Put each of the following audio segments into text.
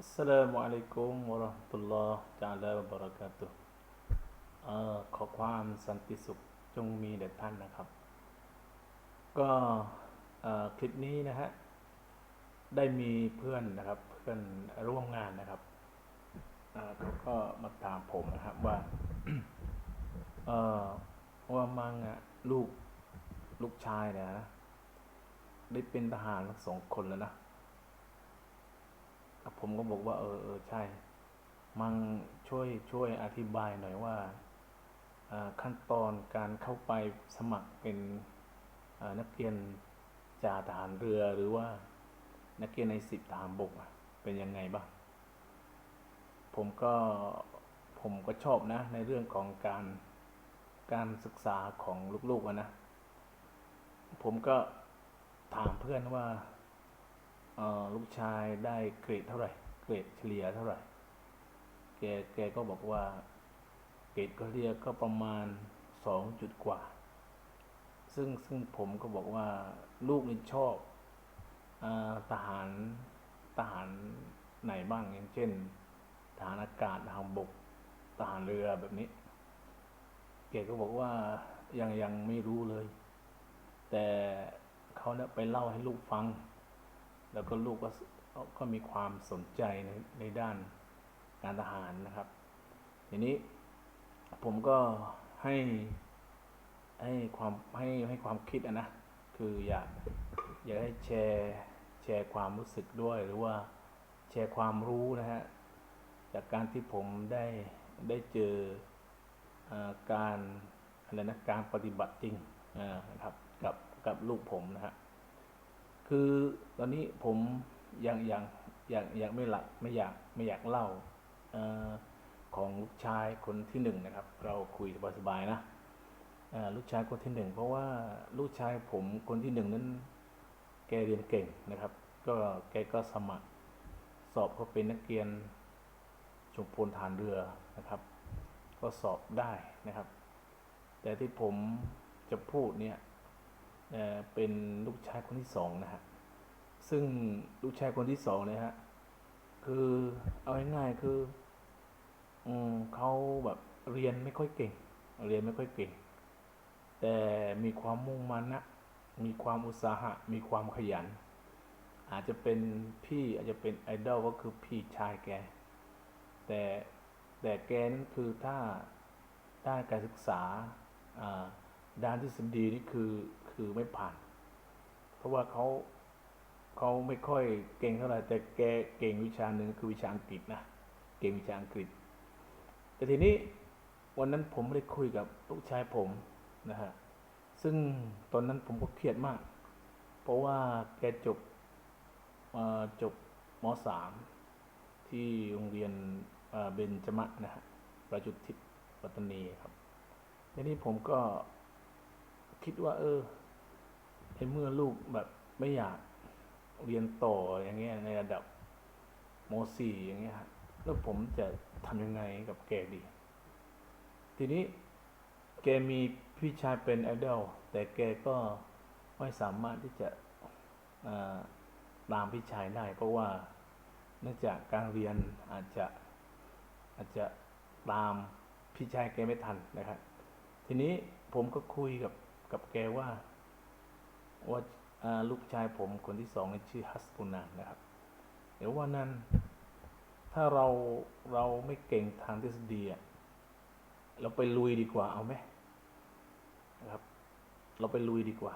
อัสสลามุอะลัยกุมวะเราะห์มะตุลลอฮ์ตะอาลาวะบะระกาตุฮ์เอ่อขอความสันติสุขจงมีแด่ท่านนะครับ ก็คลิปนี้นะฮะ ได้มีเพื่อนนะครับ เพื่อนร่วมงานนะครับเขาก็มาถามผมนะครับว่าเอ่อว่ามังอะลูกลูกชายเนี่ยนะได้เป็นทหารสองคนแล้วนะ ผมก็บอกว่า เออเออใช่ มังช่วยช่วยอธิบายหน่อยว่าขั้นตอนการเข้าไปสมัครเป็นนักเรียนจ่าทหารเรือหรือว่านักเรียนในสิบทหารบกเป็นยังไงบ้าง ผมก็ผมก็ชอบนะ ในเรื่องของการการศึกษาของลูกๆนะ ผมก็ถามเพื่อนว่า ลูกชายได้เกรดเท่าไหร่เกรดเฉลี่ยเท่าไหร่ แกแกก็บอกว่า เกรดเฉลี่ยก็ประมาณสองจุดกว่า ซึ่งซึ่งผมก็บอกว่าลูกนี่ชอบอทหารทหารไหนบ้างอย่างเช่นทหารอากาศทหารบกทหารเรือแบบนี้แกก็บอกว่ายังยังไม่รู้เลย แต่เขาเนี่ยไปเล่าให้ลูกฟัง แล้วก็ลูกก็ก็มีความสนใจในในด้านการทหารนะครับ ทีนี้ผมก็ให้ให้ความให้ให้ความคิดอะนะ คืออยากอยากให้แชร์แชร์ความรู้สึกด้วยหรือว่าแชร์ความรู้นะฮะจากการที่ผมได้ได้เจออการอะไรนะการปฏิบัติจริงนะครับกับกับลูกผมนะฮะ คือตอนนี้ผมยังยังยังยังไม่หลักไม่อยากไม่อยากเล่าอของลูกชายคนที่หนึ่งนะครับ เราคุยสบายๆนะลูกชายคนที่หนึ่งเพราะว่าลูกชายผมคนที่หนึ่งนั้น แกเรียนเก่งนะครับ ก็แกก็สมัครสอบเขาเป็นนักเรียนชุมพลฐานเรือนะครับ ก็สอบได้นะครับ แต่ที่ผมจะพูดเนี่ย เป็นลูกชายคนที่สองนะฮะ ซึ่งลูกชายคนที่สองเนี่ยฮะ คือเอาง่ายๆคืออืมเขาแบบเรียนไม่ค่อยเก่ง เรียนไม่ค่อยเก่ง แต่มีความมุ่งมั่นนะมีความอุตสาหะ มีความขยัน อาจจะเป็นพี่อาจจะเป็นไอดอลก็คือพี่ชายแก แต่แต่แกนั้นคือถ้าด้านการศึกษาอ่า ด้านทฤษฎีนี่คือคือไม่ผ่าน เพราะว่าเขาเขาไม่ค่อยเก่งเท่าไหร่แต่แกเก่งวิชาหนึ่งคือวิชาอังกฤษนะเก่งวิชาอังกฤษ แต่ทีนี้วันนั้นผมได้คุยกับลูกชายผมนะฮะซึ่งตอนนั้นผมก็เครียดมาก เพราะว่าแกจบจบมสามที่โรงเรียนเบญจมะนะฮะประจุทิศปัตตานีครับทีนี้ผมก็ คิดว่า เออในเมื่อลูกแบบไม่อยากเรียนต่ออย่างเงี้ย ในระดับมสี่อย่างเงี้ยฮะแล้วผมจะทำยังไงกับแกดี ทีนี้แกมีพี่ชายเป็นไอดอลแต่แกก็ไม่สามารถที่จะตามพี่ชายได้ เพราะว่าเนื่องจากการเรียนอาจจะอาจจะตามพี่ชายแกไม่ทันนะครับ ทีนี้ผมก็คุยกับ กับแกว่าว่าาลูกชายผมคนที่สองนี่ชื่อฮัสปุนานะครับ เดี๋ยววันนั้น ถ้าเราเราไม่เก่งทางทฤษฎีอะเราไปลุยดีกว่าเอาไหมนะครับ เราไปลุยดีกว่า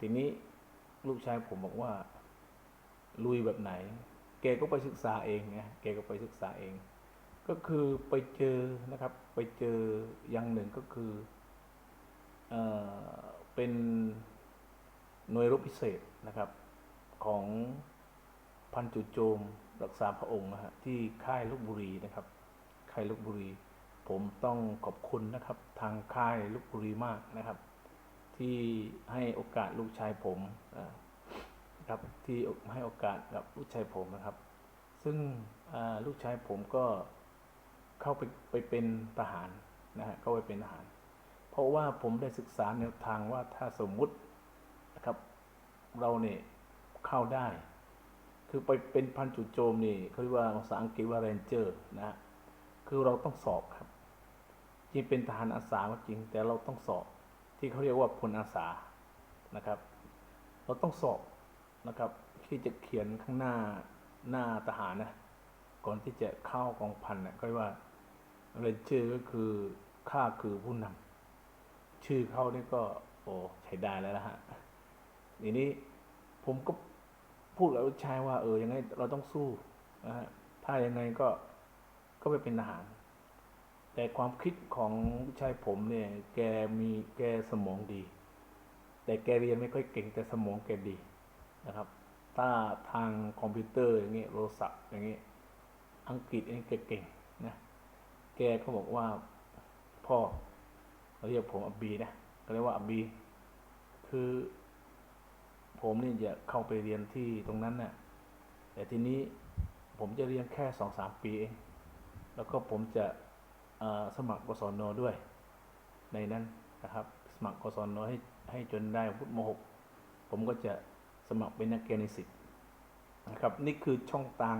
ทีนี้ลูกชายผมบอกว่า ลุยแบบไหน แกก็ไปศึกษาเองไงแกก็ไปศึกษาเอง ก็คือไปเจอนะครับ ไปเจออย่างหนึ่งก็คือ เป็นหน่วยรบพิเศษนะครับของพันจุโจมรักษาพระองค์นะฮะที่ค่ายลบบุรีนะครับ ค่ายลบบุรี ผมต้องขอบคุณนะครับ ทางค่ายลบบุรีมากนะครับ ที่ให้โอกาสลูกชายผมนะครับที่ให้โอกาสกับลูกชายผมนะครับ ซึ่งลูกชายผมก็เข้าไปไปเป็นทหารนะฮะเข้าไปเป็นทหาร เพราะว่าผมได้ศึกษาแนวทางว่าถ้าสมมุตินะครับ เราเนี่ยเข้าได้ คือไปเป็นพันจุดโจมนี่เขาเรียกว่าภาษาอังกฤษว่า ranger นะฮะคือเราต้องสอบครับจริงเป็นทหารอาสาก็จริง แต่เราต้องสอบ ที่เขาเรียกว่าพลอาสานะครับ เราต้องสอบนะครับ ที่จะเขียนข้างหน้าหน้าทหารนะก่อนที่จะเข้ากองพันเนี่ยก็เรียกว่าเรนเจอร์ก็คือข้าคือผู้นำ ชื่อเขานี่ก็ โอ้ใช้ได้แล้วนะฮะทีนี้ผมก็พูดกับลูกชายว่า เออยังไงเราต้องสู้นะฮะถ้ายังไงก็ก็ไปเป็นทหาร แต่ความคิดของลูกชายผมเนี่ย แกมีแกสมองดี แต่แกเรียนไม่ค่อยเก่งแต่สมองแกดีนะครับ ถ้าทางคอมพิวเตอร์อย่างเงี้ยโทรศัพท์อย่างเงี้ยอังกฤษเองแกเก่งนะแกก็บอกว่าพ่อ เขาเรียกผมอับบีนะเขาเรียกว่าอับบี คือ ผมนี่จะเข้าไปเรียนที่ตรงนั้นนะ่ะแต่ทีนี้ผมจะเรียนแค่สองสามปีเอง แล้วก็ผมจะสมัครกศนด้วย ในนั้นนะครับ สมัครกศนให้ให้จนได้พุทธมหก ผมก็จะสมัครเป็นนักเรียนในสิทธ์นะครับ นี่คือช่องทาง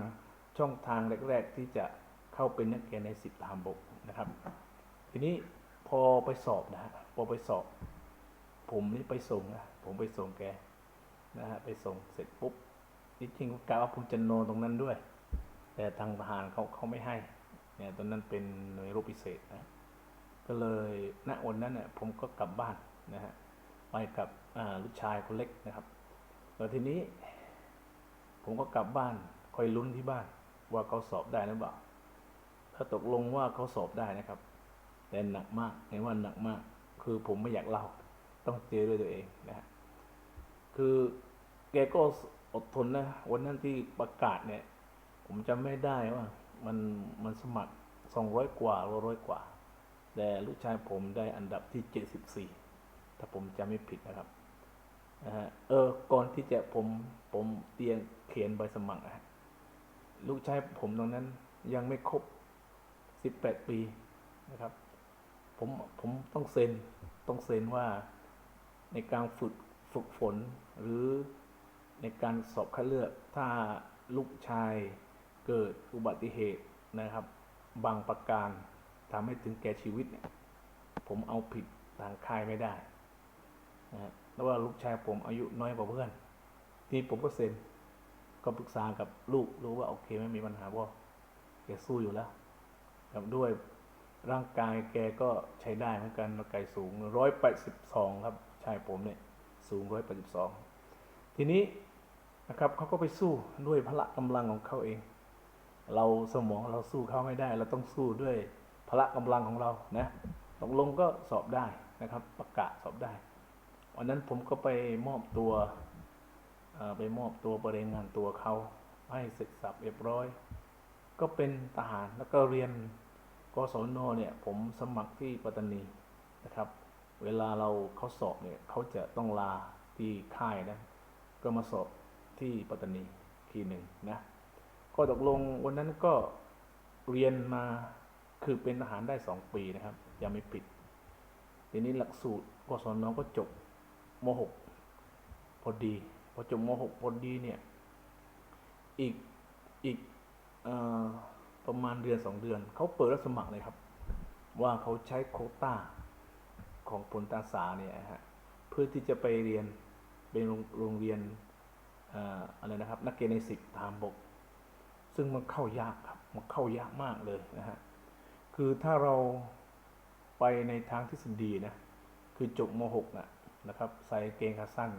ช่องทางแรก ๆ ที่จะเข้าเป็นนักเรียนในสิบทหารบกนะครับ ทีนี้ อไปสอบนะฮะพอไปสอบ ผมนี่ไปส่งนะผมไปส่งแกนะฮะไปส่งเสร็จปุ๊บนี่จริงก็กะว่าผมจะนอนตรงนั้นด้วย แต่ทางทหารเขาเขาไม่ให้เนี่ยตอนนั้นเป็นหน่วยรบพิเศษนะก็เลยณวันนั้นเนี่ยผมก็กลับบ้านนะฮะไปกับลูกชายคนเล็กนะครับแล้วทีนี้ ผมก็กลับบ้านคอยลุ้นที่บ้าน ว่าเขาสอบได้หรือเปล่าถ้าตกลงว่าเขาสอบได้นะครับ แต่หนักมากเห็นว่าหนักมาก คือผมไม่อยากเล่า ต้องเจอด้วยตัวเองนะฮะคือแกก็อดทนนะวันนั้นที่ประกาศเนี่ย ผมจำไม่ได้ว่า มันมันสมัครสองร้อยกว่าร้อยกว่า แต่ลูกชายผมได้อันดับที่เจ็ดสิบสี่ถ้าผมจำไม่ผิดนะครับนะฮะเออก่อนที่จะผมผมเตรียมเขียนใบสมัครอะฮะลูกชายผมตรงนั้นยังไม่ครบสิบแปดปีนะครับ ผมผมต้องเซ็นต้องเซ็นว่าในการฝึกฝึกฝน หรือในการสอบคัดเลือกถ้าลูกชายเกิดอุบัติเหตุนะครับ บางประการทำให้ถึงแก่ชีวิตเนี่ยผมเอาผิดทางค่ายไม่ได้นะแล้วว่าลูกชายผมอายุน้อยกว่าเพื่อน ทีนี้ผมก็เซ็นก็ปรึกษากับลูกรู้ว่าโอเคไม่มีปัญหาว่าแกสู้อยู่แล้วกับด้วย ร่างกายแกก็ใช้ได้เหมือนกันร่างกายสูงร้อยแปดสิบสองครับชายผมเนี่ยสูงร้อยแปดสิบสองทีนี้นะครับเขาก็ไปสู้ด้วยพละกำลังของเขาเอง เราสมองเราสู้เขาไม่ได้ เราต้องสู้ด้วยพละกำลังของเรานะตกลงก็สอบได้นะครับ ประกาศสอบได้วันนั้นผมก็ไปมอบตัวไปมอบตัวบริงานตัวเขาให้เสร็จสับเรียบร้อย ก็เป็นทหารแล้วก็เรียน กศนเนี่ย ผมสมัครที่ปัตตานีนะครับ เวลาเราเขาสอบเนี่ยเขาจะต้องลาที่ค่ายนะ ก็มาสอบที่ปัตตานีทีหนึ่งนะ ก็ตกลงวันนั้นก็เรียนมาคือเป็นทหารได้สองปีนะครับยังไม่ปิด ทีนี้หลักสูตรกศนก็จบม .6 พอดี พอจบม .6 พอดีเนี่ย อีกอีกเออ ประมาณเดือนสองเดือน เขาเปิดรับสมัครเลยครับ ว่าเขาใช้โคต้าของพลตาสาเนี่ยฮะเพื่อที่จะไปเรียนเป็นโรงงเรียนอะไรนะครับ นักเรียนในสิบทารบก ซึ่งมันเข้ายากครับมันเข้ายากมากเลยนะฮะคือถ้าเราไปในทางทฤษฎีนะคือจบม .6 นะนะครับ ใส่เกงขาสั้น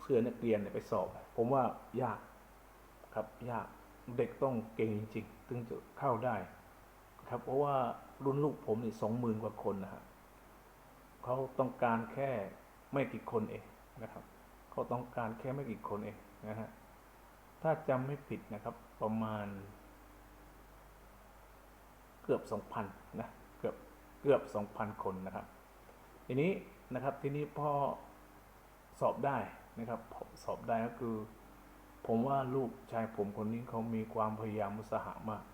เสื้อนักเรียนเนี่ยไปสอบ ผมว่ายากครับยากเด็กต้องเก่งจริง ๆ ถึงจะเข้าได้ครับ เพราะว่ารุ่นลูกผมนี่สองหมื่นกว่าคนนะฮะเขาต้องการแค่ไม่กี่คนเองนะครับเขาต้องการแค่ไม่กี่คนเองนะฮะถ้าจำไม่ผิดนะครับ ประมาณ เกือบสองพันนะเกือบเกือบสองพันคนนะครับ ทีนี้นะครับทีนี้พอสอบได้นะครับสอบได้ก็คือ ผมว่าลูกชายผมคนนี้เขามีความพยายามมุสาหะมาก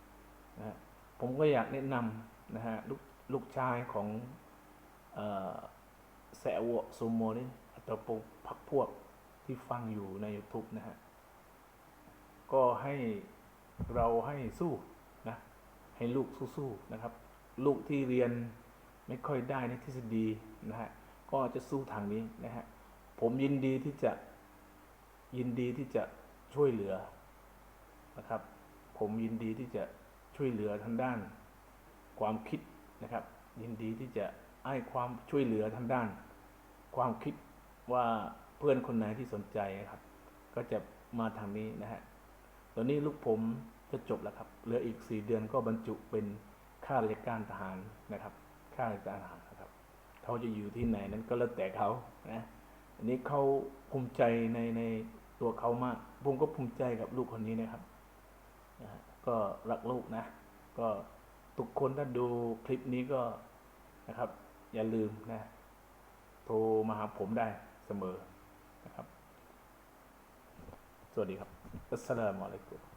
นะผมก็อยากแนะนำนะฮะลูกลูกชายของอแสวซูโมนี่อัตโปพักพวกที่ฟังอยู่ใน YouTube นะฮะ ก็ให้เราให้สู้นะ ให้ลูกสู้ๆนะครับ ลูกที่เรียนไม่ค่อยได้ในทฤษฎีนะฮะ ก็จะสู้ทางนี้นะฮะ ผมยินดีที่จะยินดีที่จะ ช่วยเหลือนะครับ ผมยินดีที่จะช่วยเหลือทางด้าน ความคิดนะครับ ยินดีที่จะให้ความช่วยเหลือทางด้าน ความคิดว่าเพื่อนคนไหนที่สนใจนะครับ ก็จะมาทางนี้นะฮะตอนนี้ลูกผมจะจบแล้วครับ เหลืออีกสี่เดือนก็บรรจุเป็นข้าราชการทหารนะครับ ข้าราชการทหารนะครับ เขาจะอยู่ที่ไหนนั้นก็แล้วแต่เขานะ อันนี้เขาภูมิใจในใน ตัวเขามาก ผมก็ภูมิใจกับลูกคนนี้นะครับนะก็รักลูกนะ ก็ทุกคนถ้าดูคลิปนี้ก็นะครับ อย่าลืมนะ โทรมาหาผมได้เสมอนะครับ สวัสดีครับอัสสลามุอะลัยกุม